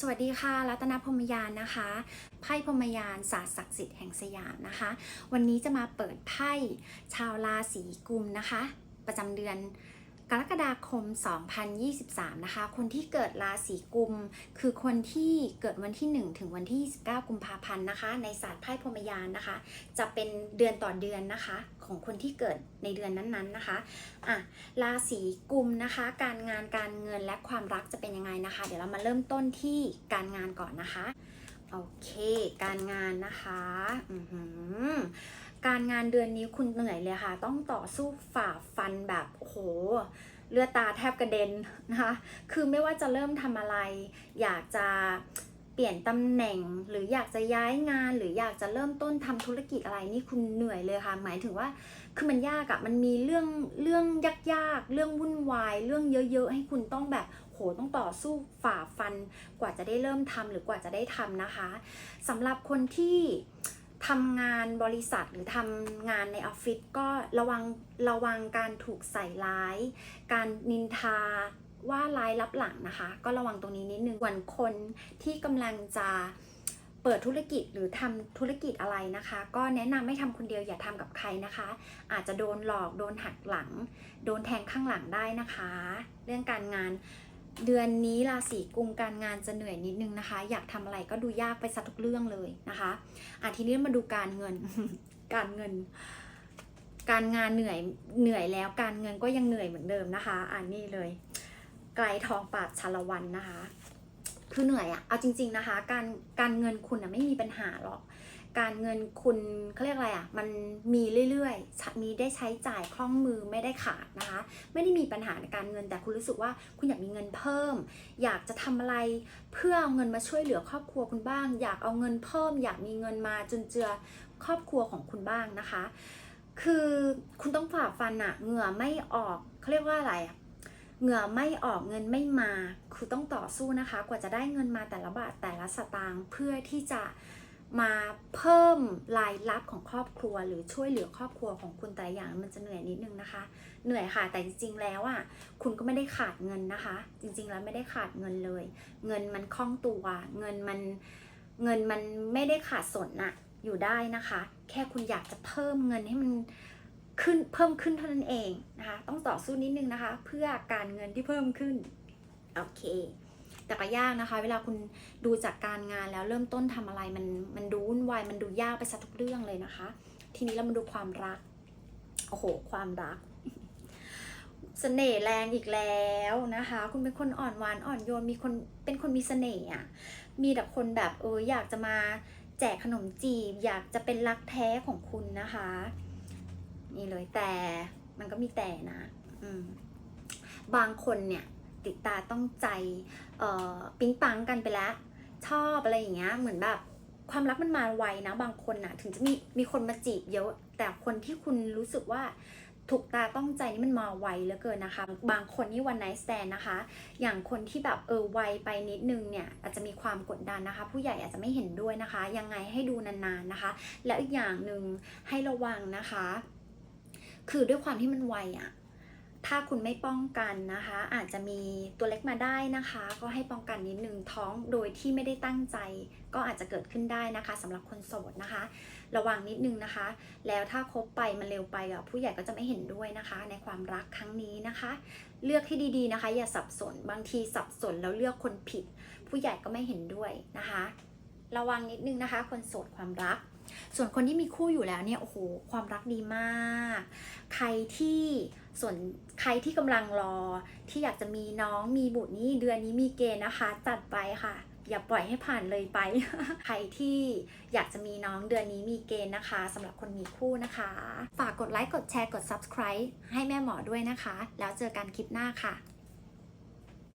สวัสดีค่ะ รัตนพรมยานนะคะไพ่พรมยานศาสตร์ศักดิ์สิทธิ์แห่งสยามนะคะ วันนี้จะมาเปิดไพ่ชาวราศีกุมนะคะ ประจำเดือน กรกฎาคม 2023 นะคะ คนที่เกิดราศีกุม คือคนที่เกิดวันที่ 1 ถึงวันที่ 29 กุมภาพันธ์นะคะ ในศาสตร์ไพ่พรหมยานนะคะ จะเป็นเดือนต่อเดือนนะคะ ของคนที่เกิดในเดือนนั้นๆนะคะอะราศีกุมนะคะ การงานการเงินและความรักจะเป็นยังไงนะคะ เดี๋ยวเรามาเริ่มต้นที่การงานก่อนนะคะ โอเค การงานนะคะ อือหือ การงานเดือนนี้คุณเหนื่อยเลยค่ะ ต้องต่อสู้ฝ่าฟันแบบโหเลือดตาแทบกระเด็นนะคะคือไม่ว่าจะเริ่มทำอะไร อยากจะเปลี่ยนตำแหน่งหรืออยากจะย้ายงาน หรืออยากจะเริ่มต้นทำธุรกิจอะไรนี่คุณเหนื่อยเลยค่ะ หมายถึงว่าคือมันยากอะมันมีเรื่องเรื่องยากๆ เรื่องวุ่นวาย เรื่องเยอะ ๆ ให้คุณต้องแบบโหต้องต่อสู้ฝ่าฟันกว่าจะได้เริ่มทำหรือกว่าจะได้ทำนะคะสำหรับคนที่ ทำงานบริษัทหรือทำงานในออฟฟิศก็ระวังระวังการถูกใส่ร้าย การนินทาว่าร้ายรับหลังนะคะ ก็ระวังตรงนี้นิดนึงส่วนคนที่กำลังจะเปิดธุรกิจหรือทำธุรกิจอะไรนะคะ ก็แนะนำไม่ทำคนเดียวอย่าทำกับใครนะคะ อาจจะโดนหลอกโดนหักหลัง โดนแทงข้างหลังได้นะคะ เรื่องการงาน เดือนนี้ราศีกุมการงานจะเหนื่อยนิดนึงนะคะ อยากทำอะไรก็ดูยากไปซะทุกเรื่องเลยนะคะอะทีนี้มาดูการเงิน การเงิน การงานเหนื่อยเหนื่อยแล้ว การเงินก็ยังเหนื่อยเหมือนเดิมนะคะอ่านนี่เลย ไกลทองปาดชาละวันนะคะ คือเหนื่อยอะเอาจริง ๆนะคะ การการเงินคุณอะไม่มีปัญหาหรอก การเงินคุณเขาเรียกอะไรอะมันมีเรื่อยๆ มีได้ใช้จ่ายคล่องมือไม่ได้ขาดนะคะ ไม่ได้มีปัญหาในการเงินแต่คุณรู้สึกว่าคุณอยากมีเงินเพิ่ม อยากจะทำอะไรเพื่อเอาเงินมาช่วยเหลือครอบครัวคุณบ้าง อยากเอาเงินเพิ่ม อยากมีเงินมาจุนเจือครอบครัวของคุณบ้างนะคะ คือคุณต้องฝ่าฟันอะเหงื่อไม่ออกเขาเรียกว่าอะไรอะเหงื่อไม่ออกเงินไม่มา คือต้องต่อสู้นะคะ กว่าจะได้เงินมาแต่ละบาทแต่ละสตางค์เพื่อที่จะ มาเพิ่มรายรับของครอบครัว หรือช่วยเหลือครอบครัวของคุณแต่อย่างมันจะเหนื่อยนิดนึงนะคะ เหนื่อยค่ะแต่จริงๆแล้วอะคุณก็ไม่ได้ขาดเงินนะคะ จริงๆแล้วไม่ได้ขาดเงินเลย เงินมันคล่องตัวเงินมันเงินมันไม่ได้ขาดสนอะอยู่ได้นะคะ แค่คุณอยากจะเพิ่มเงินให้มันขึ้นเพิ่มขึ้นเท่านั้นเองนะคะ ต้องต่อสู้นิดนึงนะคะ เพื่อการเงินที่เพิ่มขึ้นโอเค แต่ก็ยากนะคะ เวลาคุณดูจากการงานแล้วเริ่มต้นทำอะไรมันมันดูวุ่นวายมันดูยากไปซะทุกเรื่องเลยนะคะ ทีนี้เรามาดูความรักโอ้โห ความรักเสน่ห์แรงอีกแล้วนะคะ คุณเป็นคนอ่อนหวานอ่อนโยนมีคนเป็นคนมีเสน่ห์อะมีแต่คนแบบเอออยากจะมาแจกขนมจีบ อยากจะเป็นรักแท้ของคุณนะคะ นี่เลยแต่มันก็มีแต่นะ อืมบางคนเนี่ย ติดตาต้องใจเอ่อปิ๊งปังกันไปแล้ว ชอบอะไรอย่างเงี้ยเหมือนแบบความรักมันมาไวนะบางคนน่ะถึงจะมีมีคนมาจีบเยอะ แต่คนที่คุณรู้สึกว่าถูกตาต้องใจนี่มันมาไวเหลือเกินนะคะ บางคนนี่วันไนท์แ a นนะคะ อย่างคนที่แบบเออไวไปนิดนึงเนี่ยอาจจะมีความกดดันนะคะ ผู้ใหญ่อาจจะไม่เห็นด้วยนะคะ ยังไงให้ดูนานๆนะคะ แล้วอีกอย่างหนึ่งให้ระวังนะคะ คือด้วยความที่มันไวอะ ถ้าคุณไม่ป้องกันนะคะ อาจจะมีตัวเล็กมาได้นะคะ ก็ให้ป้องกันนิดนึงท้องโดยที่ไม่ได้ตั้งใจ ก็อาจจะเกิดขึ้นได้นะคะสำหรับคนโสดนะคะ ระวังนิดนึงนะคะ แล้วถ้าคบไปมันเร็วไปอะผู้ใหญ่ก็จะไม่เห็นด้วยนะคะ ในความรักครั้งนี้นะคะ เลือกให้ดีๆนะคะ อย่าสับสนบางทีสับสนแล้วเลือกคนผิด ผู้ใหญ่ก็ไม่เห็นด้วยนะคะ ระวังนิดนึงนะคะ คนโสดความรัก ส่วนคนที่มีคู่อยู่แล้วเนี่ยโอ้โหความรักดีมาก ใครที่ส่วนใครที่กำลังรอที่อยากจะมีน้องมีบุตรนี่เดือนนี้มีเกณฑ์นะคะ จัดไปค่ะ อย่าปล่อยให้ผ่านเลยไป ใครที่อยากจะมีน้องเดือนนี้มีเกณฑ์นะคะสำหรับคนมีคู่นะคะ ฝากกดไลค์กดแชร์กด subscribe ให้แม่หมอด้วยนะคะ แล้วเจอกันคลิปหน้าค่ะ